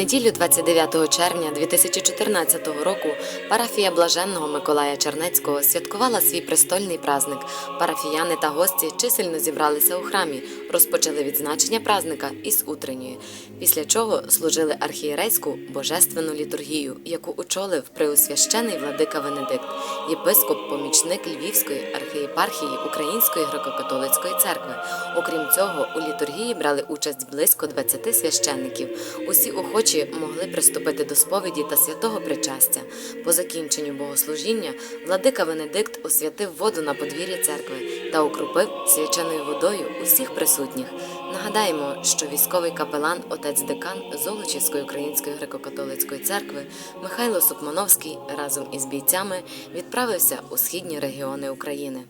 неділю 29 червня 2014 року парафія блаженного Миколая Чернецького святкувала свій престольний праздник. Парафіяни та гості чисельно зібралися у храмі, розпочали відзначення празника із утренньої, після чого служили архієрейську божественну літургію, яку очолив преосвящений владика Венедикт, єпископ, помічник Львівської архієпархії Української греко-католицької церкви. Окрім цього, у літургії брали участь близько 20 священників. Усі охочі могли приступити до сповіді та святого причастя. По закінченню богослужіння владика Венедикт освятив воду на подвір'ї церкви та окропив свяченою водою усіх присутніх. Нагадаємо, що військовий капелан, отець декан Золочівської української греко-католицької церкви Михайло Сукмановський разом із бійцями відправився у східні регіони України.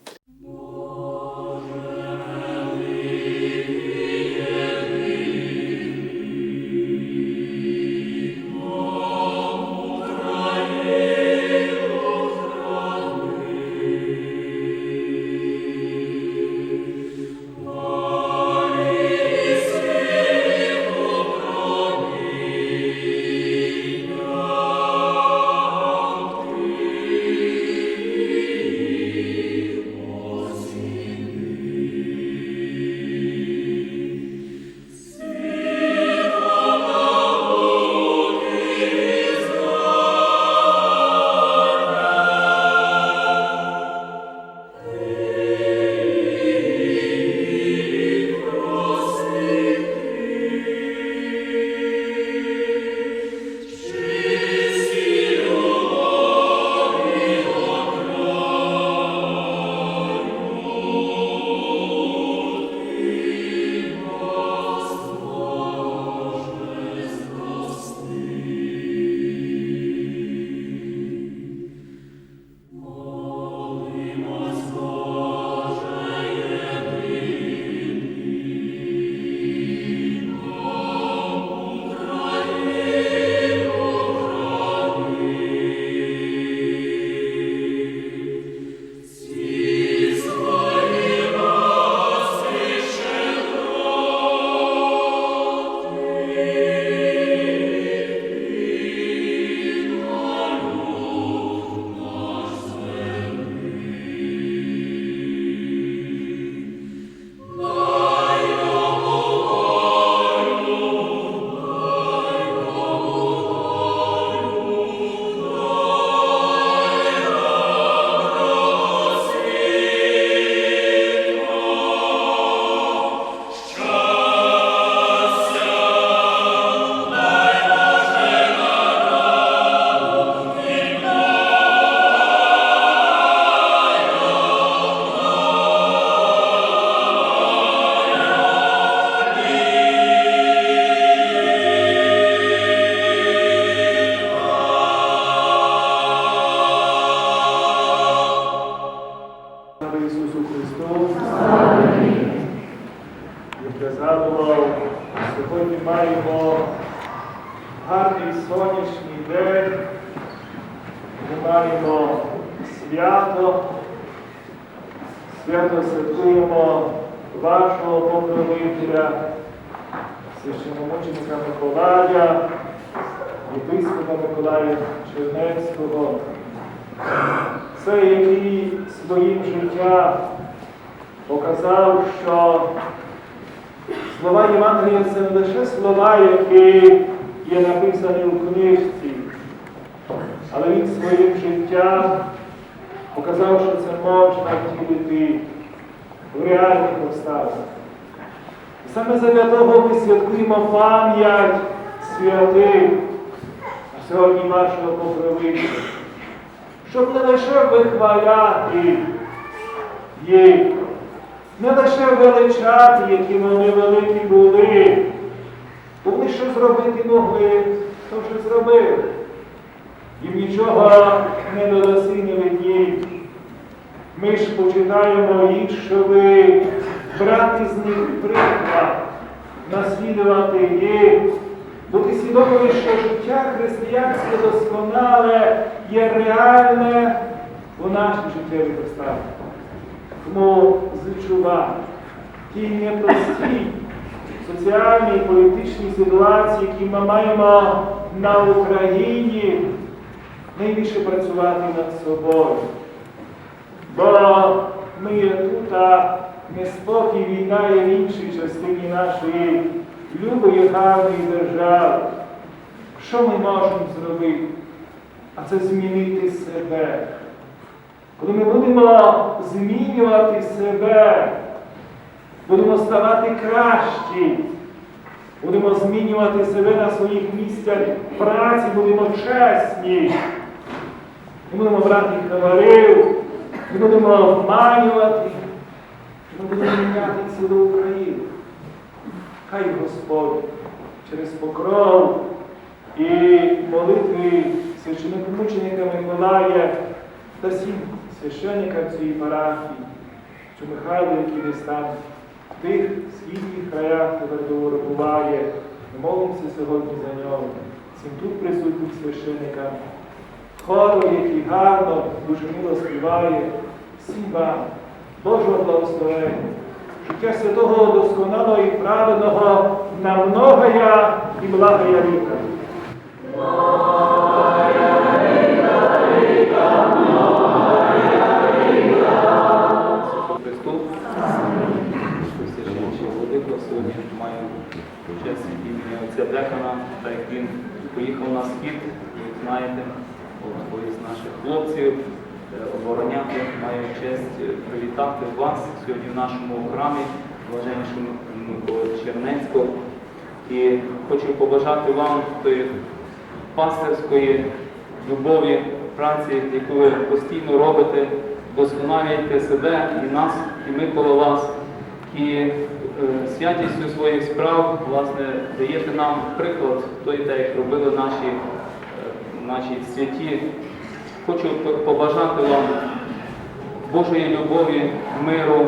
Сонячний ми маємо свято, свято святкуємо вашого покровителя, священомученика Миколая, єпископа Миколая Чернецького. Це який своїм життям показав, що слова Євангелія це не лише слова, які є написані у книжці, своїм життям показав, що це можна втілити в реальних обставинах. І саме задля того ми святкуємо пам'ять святих, сьогодні вашого покровителя щоб не лише вихваляти їх, не лише величати, які вони великі були, бо вони що зробити могли, то вже зробили. Їм нічого не додаси не видні. Ми ж починаємо їх, щоб брати з них приклад, наслідувати їх, бути свідомими, що життя християнське досконале є реальне у нашій життєвій обставинах. Тому зачуваю ті непрості соціальній і політичній ситуації, які ми маємо на Україні, найбільше працювати над собою. Бо ми є тут, а неспокій війна є в іншій частині нашої любої гарної держави. Що ми можемо зробити? А це змінити себе. Коли ми будемо змінювати себе, будемо ставати кращі, будемо змінювати себе на своїх місцях праці, будемо чесні. Не будемо брати хабарів, не будемо обманювати, ми будемо міняти цілу Україну. Хай Господь через покров і молитви священномученика Миколая та всім священникам цієї парафії, що Михайло, який десь там в тих східних краях тепер перебуває, ми молимося сьогодні за нього, всім тут присутнім священникам, хору, який гарно, дуже мило співає, всім вам. Божого благословення, життя святого досконалого і праведного на многоя і. Священничий Володимир сьогодні маю честь так як він поїхав на схід, як знаєте, хлопців е, обороняти. Маю честь е, привітати вас сьогодні в нашому храмі, блаженнішому Чернецького. І хочу побажати вам тої пастирської любові, праці, яку ви постійно робите, досконалюєте себе і нас, і ми коло вас. І е, святістю своїх справ, власне, даєте нам приклад той, як робили наші, наші святі. Хочу побажати вам Божої любові, миру,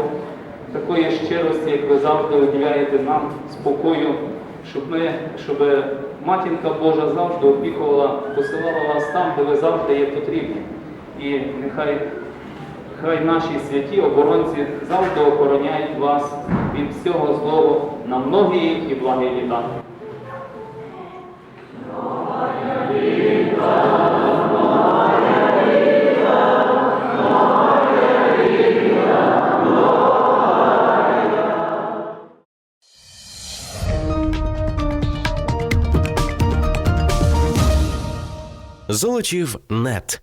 такої щирості, як ви завжди уділяєте нам спокою, щоб ми, щоб матінка Божа завжди опікувала, посилала вас там, де ви завжди є потрібні. І нехай, нехай наші святі оборонці завжди охороняють вас від всього злого на многії і благі літа. Золочів нет.